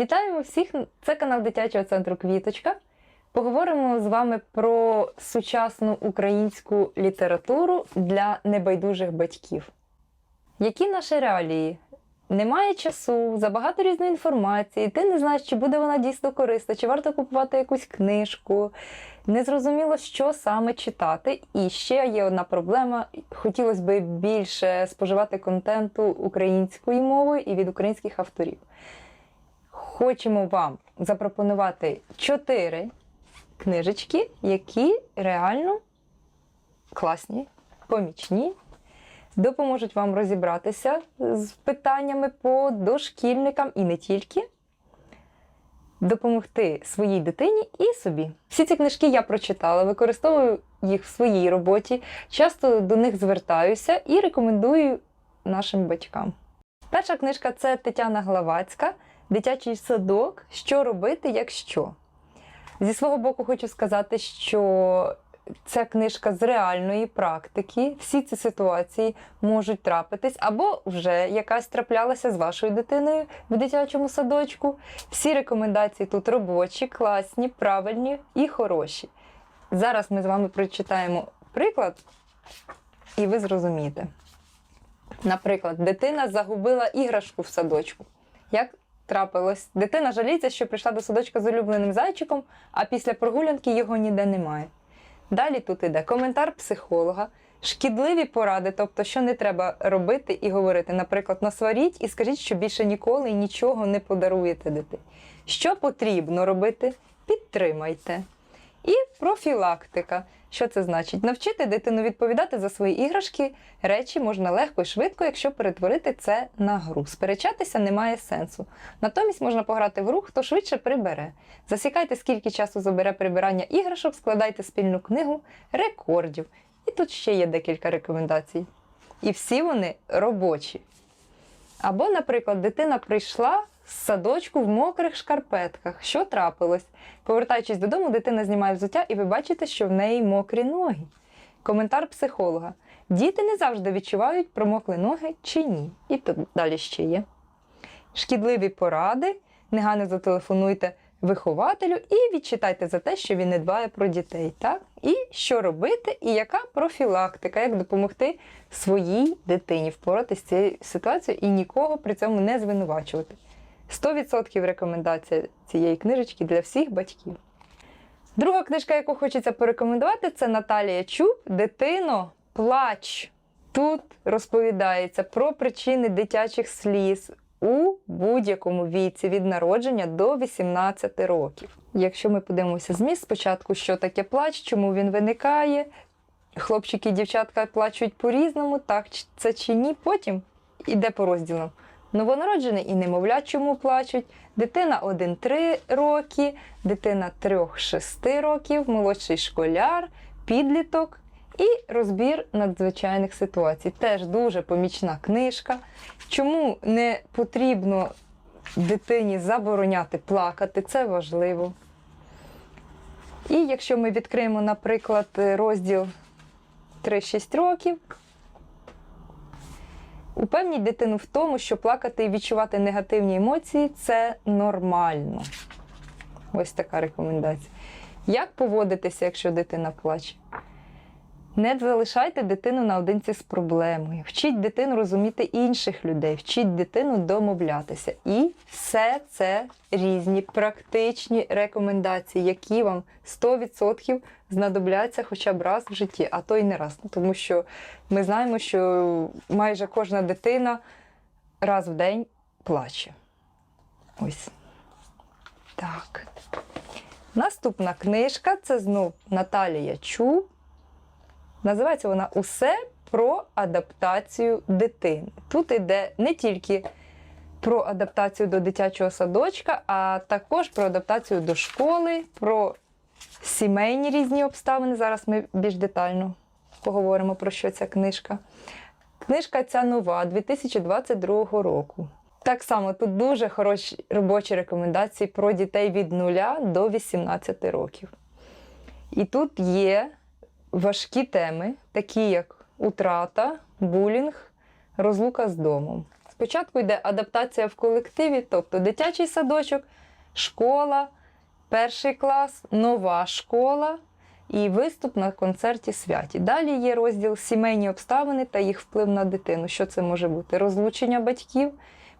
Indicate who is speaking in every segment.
Speaker 1: Вітаємо всіх! Це канал дитячого центру Квіточка. Поговоримо з вами про сучасну українську літературу для небайдужих батьків. Які наші реалії? Немає часу, забагато різної інформації, ти не знаєш, чи буде вона дійсно корисна, чи варто купувати якусь книжку. Незрозуміло, що саме читати. І ще є одна проблема: хотілося б більше споживати контенту українською мовою і від українських авторів. Хочемо вам запропонувати чотири книжечки, які реально класні, помічні, допоможуть вам розібратися з питаннями по дошкільникам і не тільки. Допомогти своїй дитині і собі. Всі ці книжки я прочитала, використовую їх в своїй роботі, часто до них звертаюся і рекомендую нашим батькам. Перша книжка це Тетяна Главацька, Дитячий садок. Що робити, якщо? Зі свого боку, хочу сказати, що ця книжка з реальної практики. Всі ці ситуації можуть трапитись, або вже якась траплялася з вашою дитиною в дитячому садочку. Всі рекомендації тут робочі, класні, правильні і хороші. Зараз ми з вами прочитаємо приклад, і ви зрозумієте. Наприклад, дитина загубила іграшку в садочку. Як трапилось? Дитина жаліється, що прийшла до садочка з улюбленим зайчиком, а після прогулянки його ніде немає. Далі тут іде коментар психолога, шкідливі поради, тобто, що не треба робити і говорити. Наприклад, насваріть і скажіть, що більше ніколи нічого не подаруєте дитині. Що потрібно робити? Підтримайте. І профілактика. Що це значить? Навчити дитину відповідати за свої іграшки, речі можна легко і швидко, якщо перетворити це на гру. Сперечатися немає сенсу. Натомість можна пограти в гру, хто швидше прибере. Засікайте, скільки часу забере прибирання іграшок, складайте спільну книгу рекордів. І тут ще є декілька рекомендацій. І всі вони робочі. Або, наприклад, дитина прийшла з садочку в мокрих шкарпетках. Що трапилось? Повертаючись додому, дитина знімає взуття, і ви бачите, що в неї мокрі ноги. Коментар психолога. Діти не завжди відчувають, промокли ноги чи ні. І тут далі ще є. Шкідливі поради. Негайно зателефонуйте вихователю і відчитайте за те, що він не дбає про дітей. Так? І що робити, і яка профілактика, як допомогти своїй дитині впоратися з цією ситуацією і нікого при цьому не звинувачувати. 100% рекомендація цієї книжечки для всіх батьків. Друга книжка, яку хочеться порекомендувати, це Наталія Чуб Дитино, плач. Тут розповідається про причини дитячих сліз у будь-якому віці від народження до 18 років. Якщо ми подивимося зміст спочатку, що таке плач, чому він виникає, хлопчики і дівчатка плачуть по-різному, так це чи ні, потім іде по розділам. Новонароджений і немовля чому плачуть, дитина 1-3 роки, дитина 3-6 років, молодший школяр, підліток і розбір надзвичайних ситуацій. Теж дуже помічна книжка. Чому не потрібно дитині забороняти плакати, це важливо. І якщо ми відкриємо, наприклад, розділ 3-6 років, Упевніть дитину в тому, що плакати і відчувати негативні емоції це нормально. Ось така рекомендація. Як поводитися, якщо дитина плаче? Не залишайте дитину наодинці з проблемою. Вчіть дитину розуміти інших людей, вчіть дитину домовлятися. І все це різні практичні рекомендації, які вам 100% знадобляться хоча б раз в житті, а то й не раз. Тому що ми знаємо, що майже кожна дитина раз в день плаче. Ось. Так. Наступна книжка це знов Наталія Чу. Називається вона Усе про адаптацію дитини. Тут йде не тільки про адаптацію до дитячого садочка, а також про адаптацію до школи, про сімейні різні обставини. Зараз ми більш детально поговоримо про що ця книжка. Книжка ця нова 2022 року. Так само тут дуже хороші робочі рекомендації про дітей від 0 до 18 років. І тут є важкі теми, такі як утрата, булінг, розлука з домом. Спочатку йде адаптація в колективі, тобто дитячий садочок, школа, перший клас, нова школа і виступ на концерті святі. Далі є розділ сімейні обставини та їх вплив на дитину. Що це може бути? Розлучення батьків,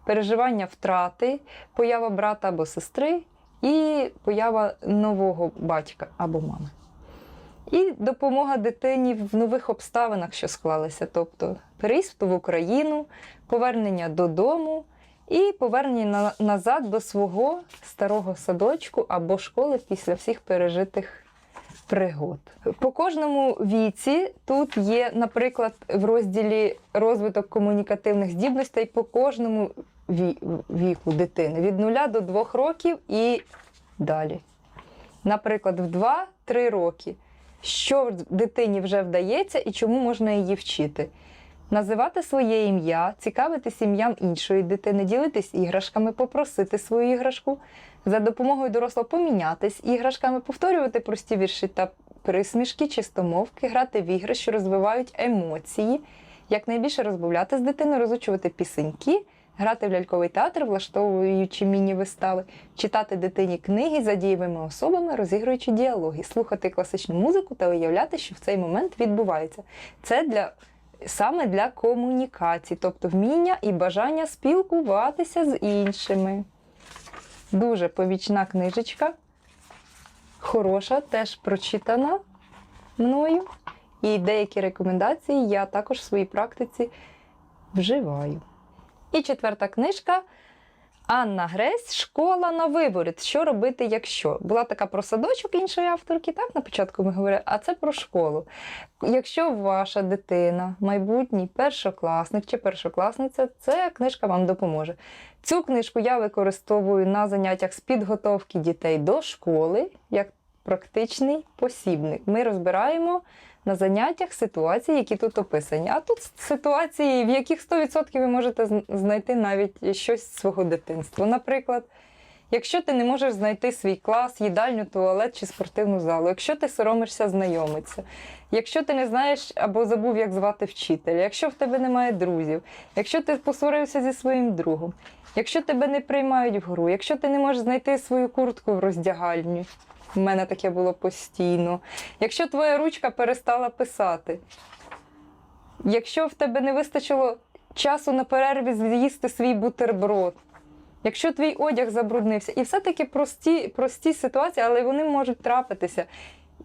Speaker 1: переживання втрати, поява брата або сестри і поява нового батька або мами. І допомога дитині в нових обставинах, що склалися, тобто переїзд в Україну, повернення додому і повернення на- назад до свого старого садочку або школи після всіх пережитих пригод. По кожному віці тут є, наприклад, в розділі розвиток комунікативних здібностей по кожному віку дитини від 0 до 2 років і далі. Наприклад, в 2-3 роки. Що дитині вже вдається і чому можна її вчити? Називати своє ім'я, цікавитись ім'ям іншої дитини, ділитись іграшками, попросити свою іграшку, за допомогою дорослого помінятись іграшками, повторювати прості вірші та присмішки, чистомовки, грати в ігри, що розвивають емоції, якнайбільше розмовляти з дитиною, розучувати пісеньки, грати в ляльковий театр, влаштовуючи міні-вистави, читати дитині книги за дієвими особами, розігруючи діалоги, слухати класичну музику та уявляти, що в цей момент відбувається. Це для саме для комунікації, тобто вміння і бажання спілкуватися з іншими. Дуже повічна книжечка, хороша, теж прочитана мною. І деякі рекомендації я також в своїй практиці вживаю. І четверта книжка Анна Гресь Школа на виборі. Що робити, якщо? Була така про садочок іншої авторки, так на початку ми говорили, а це про школу. Якщо ваша дитина, майбутній першокласник чи першокласниця, ця книжка вам допоможе. Цю книжку я використовую на заняттях з підготовки дітей до школи як практичний посібник. Ми розбираємо на заняттях ситуації, які тут описані. А тут ситуації, в яких 100% ви можете знайти навіть щось з свого дитинства. Наприклад, якщо ти не можеш знайти свій клас, їдальню, туалет чи спортивну залу, якщо ти соромишся знайомитися, якщо ти не знаєш або забув, як звати вчителя, якщо в тебе немає друзів, якщо ти посварився зі своїм другом, якщо тебе не приймають в гру, якщо ти не можеш знайти свою куртку в роздягальні. У мене таке було постійно. Якщо твоя ручка перестала писати, якщо в тебе не вистачило часу на перерві з'їсти свій бутерброд, якщо твій одяг забруднився, і все-таки прості, прості ситуації, але вони можуть трапитися.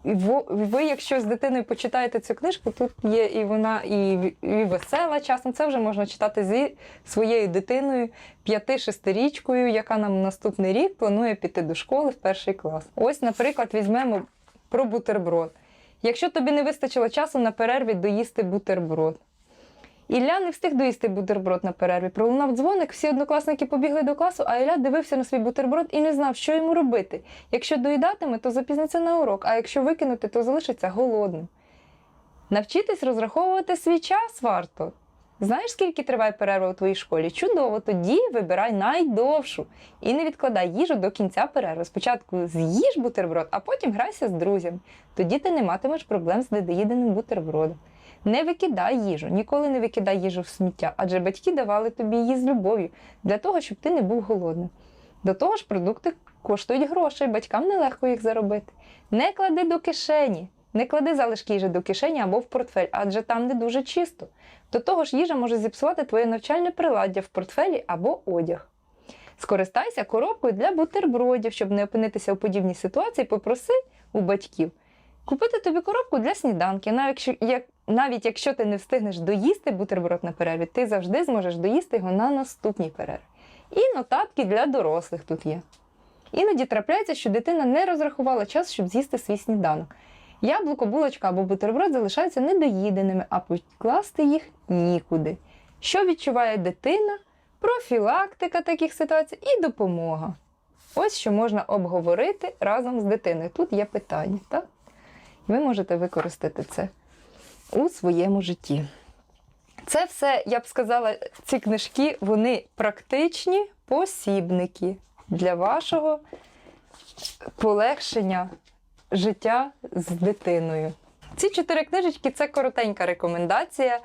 Speaker 1: Ви, якщо з дитиною почитаєте цю книжку, тут є і вона і, і весела часом. Це вже можна читати зі своєю дитиною, 5-6-річкою, яка нам наступний рік планує піти до школи в перший клас. Ось, наприклад, візьмемо про бутерброд. Якщо тобі не вистачило часу на перерві доїсти бутерброд. Ілля не встиг доїсти бутерброд на перерві. Пролунав дзвоник, всі однокласники побігли до класу, а Ілля дивився на свій бутерброд і не знав, що йому робити. Якщо доїдатиме, то запізниться на урок, а якщо викинути, то залишиться голодним. Навчитись розраховувати свій час варто. Знаєш, скільки триває перерва у твоїй школі? Чудово, тоді вибирай найдовшу і не відкладай їжу до кінця перерви. Спочатку з'їж бутерброд, а потім грайся з друзями. Тоді ти не матимеш проблем з недоїденим бутербродом. Не викидай їжу, ніколи не викидай їжу в сміття, адже батьки давали тобі її з любов'ю для того, щоб ти не був голодним. До того ж, продукти коштують грошей, батькам нелегко їх заробити. Не клади до кишені, не клади залишки їжі до кишені або в портфель, адже там не дуже чисто. До того ж, їжа може зіпсувати твоє навчальне приладдя в портфелі або одяг. Скористайся коробкою для бутербродів, щоб не опинитися у подібній ситуації, попроси у батьків купити тобі коробку для сніданки. Навіть навіть якщо ти не встигнеш доїсти бутерброд на перерві, ти завжди зможеш доїсти його на наступній перерві. І нотатки для дорослих тут є. Іноді трапляється, що дитина не розрахувала час, щоб з'їсти свій сніданок. Яблуко, булочка або бутерброд залишаються недоїденими, а покласти їх нікуди. Що відчуває дитина? Профілактика таких ситуацій і допомога. Ось що можна обговорити разом з дитиною. Тут є питання, так? Ви можете використати це у своєму житті. Це все, я б сказала, ці книжки, вони практичні посібники для вашого полегшення життя з дитиною. Ці чотири книжечки це коротенька рекомендація.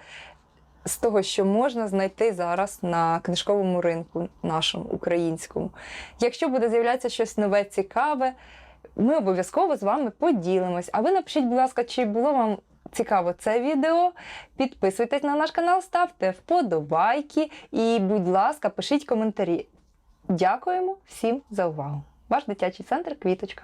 Speaker 1: з того, що можна знайти зараз на книжковому ринку нашому українському. Якщо буде з'являтися щось нове, цікаве, ми обов'язково з вами поділимось. А ви напишіть, будь ласка, чи було вам цікаво це відео. Підписуйтесь на наш канал, ставте вподобайки і, будь ласка, пишіть коментарі. Дякуємо всім за увагу. Ваш дитячий центр Квіточка.